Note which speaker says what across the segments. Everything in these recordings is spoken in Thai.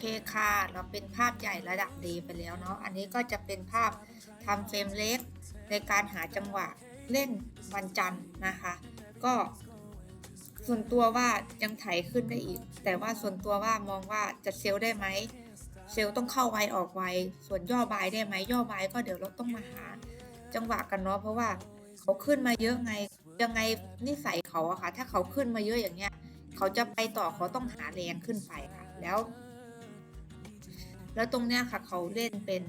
Speaker 1: เคค่ะ เราเป็นภาพใหญ่ระดับดีไปแล้วเนาะ อันนี้ก็จะเป็นภาพทำเฟรมเล็กในการหาจังหวะเล่นวันจันทร์นะคะ ก็ส่วนตัวว่ายังไถขึ้นได้อีก แต่ว่าส่วนตัวว่ามองว่าจะเซลได้ไหม เซลต้องเข้าไวออกไว ส่วนย่อบายได้ไหมย่อบายก็เดี๋ยวเราต้องมาหาจังหวะกันเนาะ เพราะว่าเขาขึ้นมาเยอะไง ยังไงนิสัยเขาอะค่ะ ถ้าเขาขึ้นมาเยอะอย่างเงี้ย เขาจะไปต่อเขาต้องหาแรงขึ้นไปค่ะ แล้ว แล้วตรงเนี้ยค่ะเขาเล่นเป็น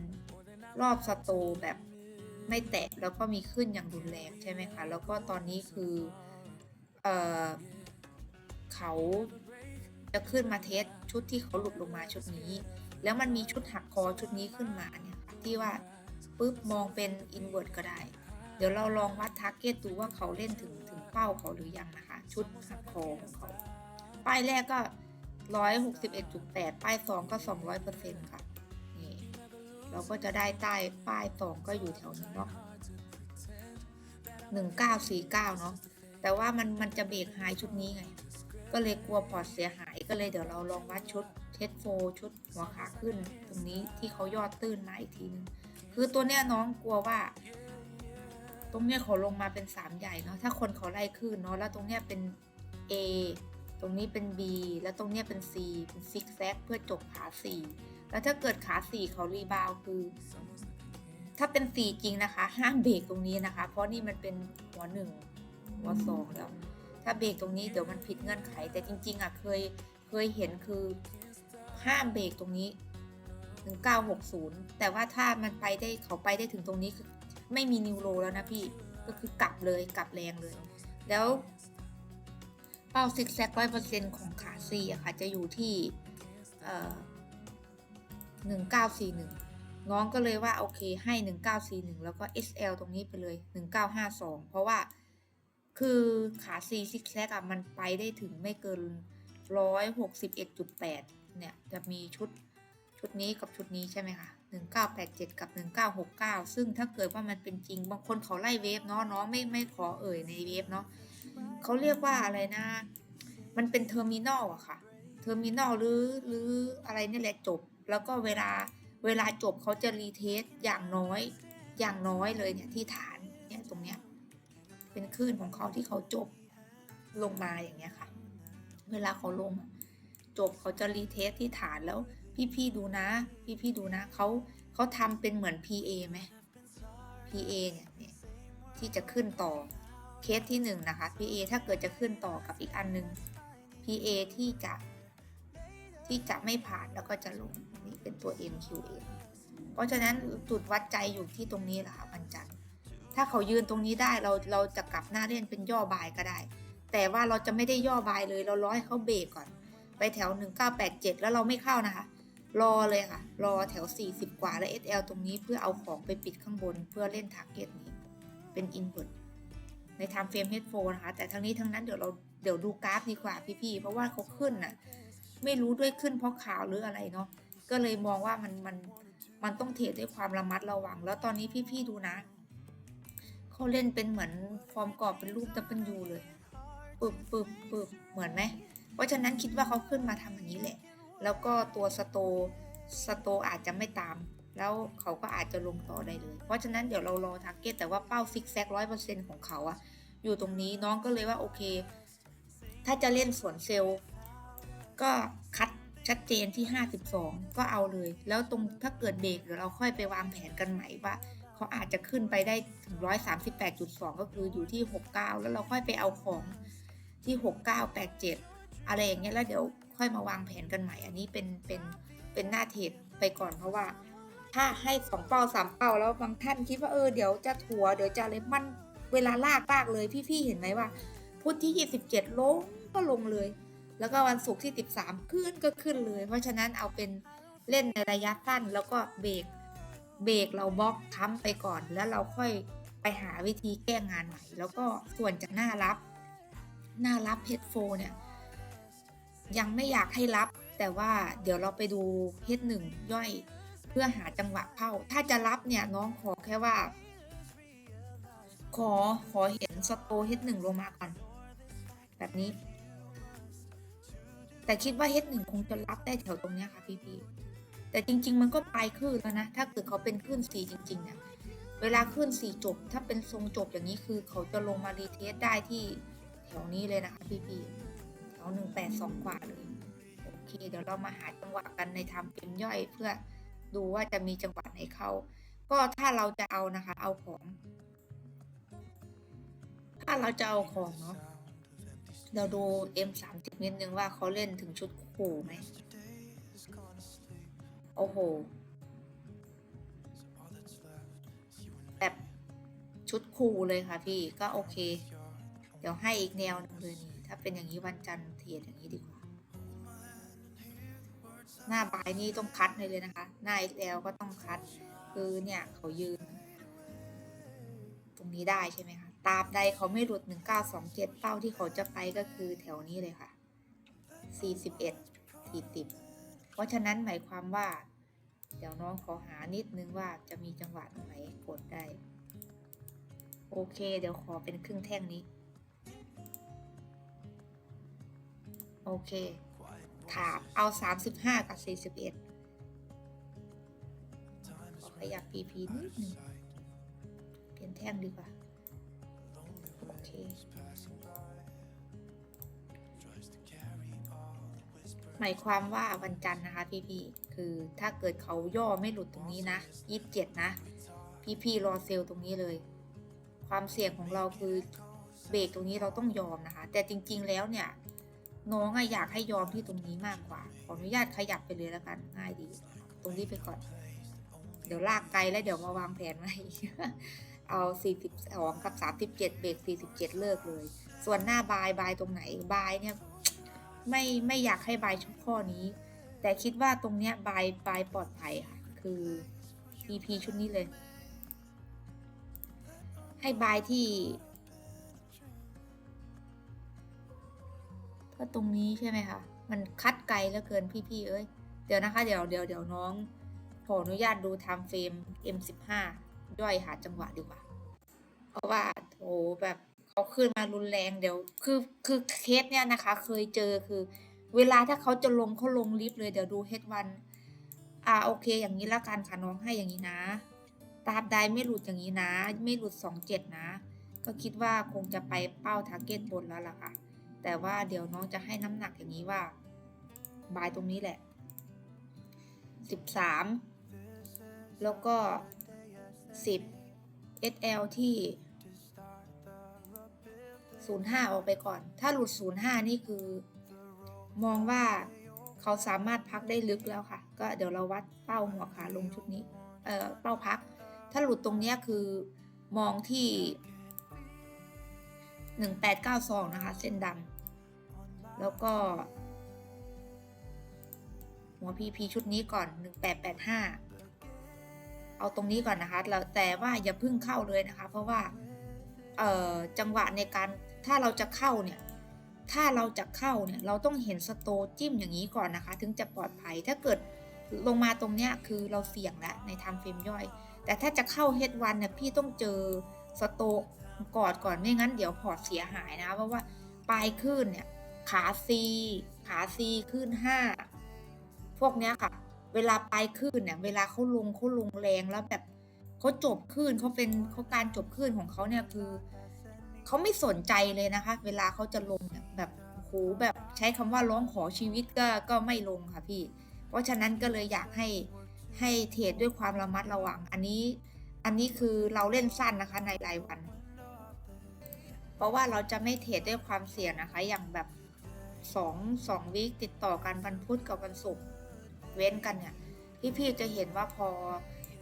Speaker 1: รอบสโตแบบไม่แตะแล้วก็มีขึ้นอย่างรุนแรงใช่ไหมคะ แล้วก็ตอนนี้คือเออเขาจะขึ้นมาเทสชุดที่เขาหลุดลงมาชุดนี้ แล้วมันมีชุดหักคอชุดนี้ขึ้นมาเนี่ยที่ว่าปุ๊บมองเป็นอินเวอร์ก็ได้ เดี๋ยวเราลองวัดทาร์เก็ตดูว่าเขาเล่นถึงถึงเป้าเขาหรือยังนะคะ ชุดหักคอของเขาป้ายแรกก็ ร้อยหกสิบเอ็ดจุดแปดป้ายสองก็สองร้อยเปอร์เซ็นต์ค่ะ นี่ เราก็จะได้ใต้ป้ายสองก็อยู่แถวนี้เนาะหนึ่งเก้าสี่เก้าเนาะ แต่ว่ามันมันจะเบรกไฮชุดนี้ไง ก็เลยกลัวพอร์ตเสียหาย ก็เลยเดี๋ยวเราลองวัดชุดเทสโฟชุดหัวขาขึ้น ตรงนี้ที่เขายอดตื้นมาอีกทีนึง คือตัวเนี้ยน้องกลัวว่าตรงเนี้ยเขาลงมาเป็นสามใหญ่เนาะถ้าคนเขาไล่ขึ้นเนาะแล้วตรงเนี้ยเป็น A ตรงนี้เป็น B แล้วตรงเนี้ยเป็น C เป็นซิกแซกเพื่อจบขา 4 แล้วถ้าเกิดขา 4 เขารีบาวคือ ถ้าเป็น 4 จริงนะคะ ห้ามเบรกตรงนี้นะคะ เพราะนี่มันเป็นหัวหนึ่งหัวสองแล้ว ถ้าเบรกตรงนี้เดี๋ยวมันผิดเงื่อนไข แต่จริง ๆอะเคยเคยเห็นคือห้ามเบรกตรงนี้1960 แต่ว่าถ้ามันไปได้เขาไปได้ถึงตรงนี้คือไม่มีนิวโรแล้วนะพี่ก็คือกลับเลยกลับแรงเลย แล้ว เป้าซิกแซกร้อยเปอร์เซ็นต์ของขาซีอะค่ะจะอยู่ที่หนึ่งเก้าสี่หนึ่งน้องก็เลยว่าโอเคให้หนึ่งเก้าสี่หนึ่งแล้วก็ SL ตรงนี้ไปเลยหนึ่งเก้าห้าสองเพราะว่าคือขาซีซิกแซกอะมันไปได้ถึงไม่เกินร้อยหกสิบเอ็ดจุดแปดเนี่ยจะมีชุดชุดนี้กับชุดนี้ใช่ไหมคะหนึ่งเก้าแปดเจ็ดกับหนึ่งเก้าหกเก้าซึ่งถ้าเกิดว่ามันเป็นจริง บางคนเขาไล่เวฟเนาะน้องไม่ไม่ขอเอ่ยในเวฟเนาะ เขาเรียกว่าอะไรนะ มันเป็นเทอร์มินอลอะค่ะ เทอร์มินอลหรือหรืออะไรนี่แหละจบ แล้วก็เวลาเวลาจบเขาจะรีเทสอย่างน้อย อย่างน้อยเลยเนี่ยที่ฐานเนี่ยตรงเนี้ยเป็นคลื่นของเขาที่เขาจบลงมาอย่างเงี้ยค่ะ เวลาเขาลงจบเขาจะรีเทสที่ฐานแล้วพี่ๆดูนะ พี่ๆดูนะเขาเขาทำเป็นเหมือน PA ไหม PA เนี่ยเนี่ยที่จะขึ้นต่อ เคสที่หนึ่งนะคะ PA ถ้าเกิดจะขึ้นต่อกับอีกอันหนึง PA ที่จะที่จะไม่ผ่านแล้วก็จะลงนี่เป็นตัว MQA เพราะฉะนั้นจุดวัดใจอยู่ที่ตรงนี้แหละค่ะวันจันทร์ถ้าเขายืนตรงนี้ได้เราเราจะกลับหน้าเล่นเป็นย่อบายก็ได้ แต่ว่าเราจะไม่ได้ย่อบายเลยเรารอให้เขาเบรกก่อน ไปแถว 1987 แล้วเราไม่เข้านะคะ รอเลยค่ะ รอแถว 40 กว่าแล้ว SL ตรงนี้เพื่อเอาของไปปิดข้างบนเพื่อเล่นทาร์เก็ตนี้เป็น input ในทำเฟรมเฮดโฟนะคะ แต่ทั้งนี้ทั้งนั้นเดี๋ยวเราเดี๋ยวดูกราฟดีกว่าพี่ๆ เพราะว่าเขาขึ้นน่ะ ไม่รู้ด้วยขึ้นเพราะข่าวหรืออะไรเนาะ ก็เลยมองว่ามันมันมันต้องเทรดด้วยความระมัดระวัง แล้วตอนนี้พี่ๆดูนะเขาเล่นเป็นเหมือนฟอร์มกรอบเป็นรูปดับเบิลยูเลยปึบปึบปึบเหมือนไหม เพราะฉะนั้นคิดว่าเขาขึ้นมาทำอย่างนี้แหละ แล้วก็ตัวสโตสโตอาจจะไม่ตาม แล้วเขาก็อาจจะลงต่อได้เลย เพราะฉะนั้นเดี๋ยวเรารอทาร์เก็ตแต่ว่าเป้าซิกแซกร้อยเปอร์เซ็นต์ของเขาอะอยู่ตรงนี้น้องก็เลยว่าโอเค ถ้าจะเล่นสวนเซลล์ ก็คัดชัดเจนที่ 52 ก็เอาเลย แล้วตรงถ้าเกิดเบรกเดี๋ยวเราค่อยไปวางแผนกันใหม่ว่าเขาอาจจะขึ้นไปได้ถึง138.2 ก็คืออยู่ที่ 69 แล้วเราค่อยไปเอาของที่ 6987 อะไรอย่างเงี้ยแล้วเดี๋ยวค่อยมาวางแผนกันใหม่ อันนี้เป็นเป็นเป็นหน้าเทรดไปก่อนเพราะว่า ถ้าให้สองเป้าสามเป้าแล้วบางท่านคิดว่าเออเดี๋ยวจะถัวเดี๋ยวจะอะไรมันเวลาลากมากเลยพี่ๆเห็นไหมว่า พุธที่ 27 ลงก็ลงเลย แล้วก็วันศุกร์ที่ 13 ขึ้นก็ขึ้นเลย เพราะฉะนั้นเอาเป็นเล่นในระยะสั้นแล้วก็เบรกเบรกเราบล็อกค้ำไปก่อนแล้วเราค่อยไปหาวิธีแก้งานใหม่ แล้วก็ส่วนจากหน้ารับ หน้ารับเฮดโฟเนี่ยยังไม่อยากให้รับ แต่ว่าเดี๋ยวเราไปดูเฮดหนึ่งย่อย เพื่อหาจังหวะเข้า ถ้าจะรับเนี่ยน้องขอแค่ว่า ขอขอเห็นสโตเฮดหนึ่งลงมาก่อน แบบนี้ แต่คิดว่า H1 คงจะรับได้แถวตรงเนี้ยค่ะพี่ๆแต่จริง ๆ มันก็ปลายคลื่นแล้วนะ ถ้าเกิดเขาเป็นคลื่น4จริงๆเนี่ยเวลาคลื่น4จบ ถ้าเป็นทรงจบอย่างนี้คือ เขาจะลงมารีเทสได้ที่แถวนี้เลยนะคะพี่ๆแถว182กว่าเลยโอเค เดี๋ยวเรามาหาจังหวะกันในทำเกมย่อยเพื่อ ดูว่าจะมีจังหวะไหนเข้า ก็ถ้าเราจะเอานะคะ เอาของ ถ้าเราจะเอาของเนาะเราดู M30 นิดนึงว่าเขาเล่นถึงชุดขู่ไหมโอ้โหแบบชุดคูลเลยค่ะพี่ก็โอเค เดี๋ยวให้อีกแนวนึงเลยนี่ถ้าเป็นอย่างนี้วันจันทร์เทียดอย่างนี้ดีกว่า หน้าบายนี่ต้องคัดให้เลยนะคะ หน้า XL ก็ต้องคัด คือเนี่ยเขายืน ตรงนี้ได้ใช่ไหมคะ ตาบใดเขาไม่หลุด 1927 เป้าที่เขาจะไปก็คือแถวนี้เลยค่ะ 41 40 เพราะฉะนั้นหมายความว่า เดี๋ยวน้องขอหานิดนึงว่าจะมีจังหวะตรงไหนกดได้ โอเค เดี๋ยวขอเป็นครึ่งแท่งนี้ โอเค ถามเอา 35 กับ 41ขอขยับ PP นิดนึงเปลี่ยนแท่งดีกว่า โอเคหมายความว่าวันจันทร์นะคะพี่ๆคือถ้าเกิดเขาย่อไม่หลุดตรงนี้นะ27นะ พี่ๆรอเซลตรงนี้เลย ความเสี่ยงของเราคือเบรกตรงนี้เราต้องยอมนะคะ แต่จริง ๆ แล้วเนี่ย น้องอะอยากให้ยอมที่ตรงนี้มากกว่า ขออนุญาตขยับไปเลยแล้วกันง่ายดี ตรงนี้ไปก่อน เดี๋ยวลากไกลแล้วเดี๋ยวมาวางแผนไว้เอา42กับ37เบรก47 เลิกเลย ส่วนหน้าบายบายตรงไหนบายเนี่ยไม่ไม่อยากให้บายชุดข้อนี้ แต่คิดว่าตรงเนี้ยบายบายปลอดภัยค่ะ คือ PP ชุดนี้เลย ให้บายที่ ก็ตรงนี้ใช่ไหมคะ มันคัดไกลเหลือเกินพี่ๆเอ้ย เดี๋ยวนะคะ เดี๋ยวเดี๋ยวเดี๋ยวน้องขออนุญาตดูไทม์เฟรม M15 ย่อยหาจังหวะดีกว่า เพราะว่าโอ้แบบเขาขึ้นมารุนแรงเดี๋ยว คือคือเคสเนี่ยนะคะ เคยเจอคือ เวลาถ้าเขาจะลงเขาลงลิฟต์เลยเดี๋ยวดูเฮดวันอ่าโอเค อย่างนี้ละกันค่ะน้องให้อย่างนี้นะตราบใดไม่หลุดอย่างนี้นะ ไม่หลุดสองเจ็ดนะ ก็คิดว่าคงจะไปเป้าทาร์เก็ตบนแล้วล่ะค่ะ แต่ว่าเดี๋ยวน้องจะให้น้ำหนักอย่างนี้ว่าบายตรงนี้แหละสิบสามแล้วก็สิบ SL ที่ 05 ออกไปก่อน ถ้าหลุด 05 นี่คือ มองว่าเขาสามารถพักได้ลึกแล้วค่ะ ก็เดี๋ยวเราวัดเป้าหัวขาลงชุดนี้ เอ่อ เป้าพัก ถ้าหลุดตรงนี้คือมองที่ 1892 นะคะ เส้นดำ แล้วก็ หัว PP ชุดนี้ก่อน 1885 เอาตรงนี้ก่อนนะคะแล้วแต่ว่าอย่าเพึ่งเข้าเลยนะคะ เพราะว่าเอ่อจังหวะในการถ้าเราจะเข้าเนี่ย ถ้าเราจะเข้าเนี่ย เราต้องเห็นสโตจิ้มอย่างนี้ก่อนนะคะ ถึงจะปลอดภัย ถ้าเกิดลงมาตรงเนี้ยคือเราเสี่ยงแล้วในทำเฟรมย่อย แต่ถ้าจะเข้าเฮดวันเนี่ยพี่ต้องเจอสโตกอดก่อนไม่งั้นเดี๋ยวพอร์ตเสียหายนะเพราะว่าปลายขึ้นเนี่ย ขาซีขาซีขึ้นห้าพวกเนี้ยค่ะ เวลาปลายขึ้นเนี่ยเวลาเขาลงเขาลงแรงแล้วแบบเขาจบขึ้นเขาเป็นเขาการจบขึ้นของเขาเนี่ยคือเขาไม่สนใจเลยนะคะ เวลาเขาจะลงเนี่ยแบบโหแบบใช้คำว่าร้องขอชีวิตก็ก็ไม่ลงค่ะพี่ เพราะฉะนั้นก็เลยอยากให้ให้เทรดด้วยความระมัดระวัง อันนี้อันนี้คือเราเล่นสั้นนะคะในรายวัน เพราะว่าเราจะไม่เทรดด้วยความเสี่ยงนะคะ อย่างแบบ สองสองวีคติดต่อกันวันพุธกับวันศุกร์เว้นกันเนี่ยพี่ๆจะเห็นว่าพอ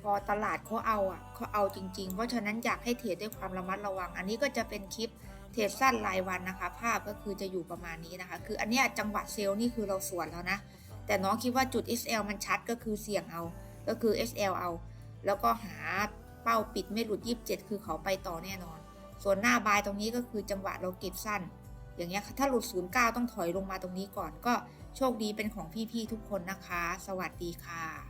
Speaker 1: พอตลาดเขาเอาอะเขาเอาจริง ๆ เพราะฉะนั้นอยากให้เทรดด้วยความระมัดระวัง อันนี้ก็จะเป็นคลิปเทรดสั้นรายวันนะคะ ภาพก็คือจะอยู่ประมาณนี้นะคะ คืออันเนี้ยจังหวะเซลล์นี่คือเราสวนแล้วนะ แต่น้องคิดว่าจุด SL มันชัดก็คือเสี่ยงเอา ก็คือ SL เอา แล้วก็หาเป้าปิดไม่หลุด 27 คือเขาไปต่อแน่นอน ส่วนหน้าบายตรงนี้ก็คือจังหวะเราเก็บสั้น อย่างเงี้ยถ้าหลุด 09 ต้องถอยลงมาตรงนี้ก่อนก็โชคดีเป็นของพี่ๆทุกคนนะคะ สวัสดีค่ะ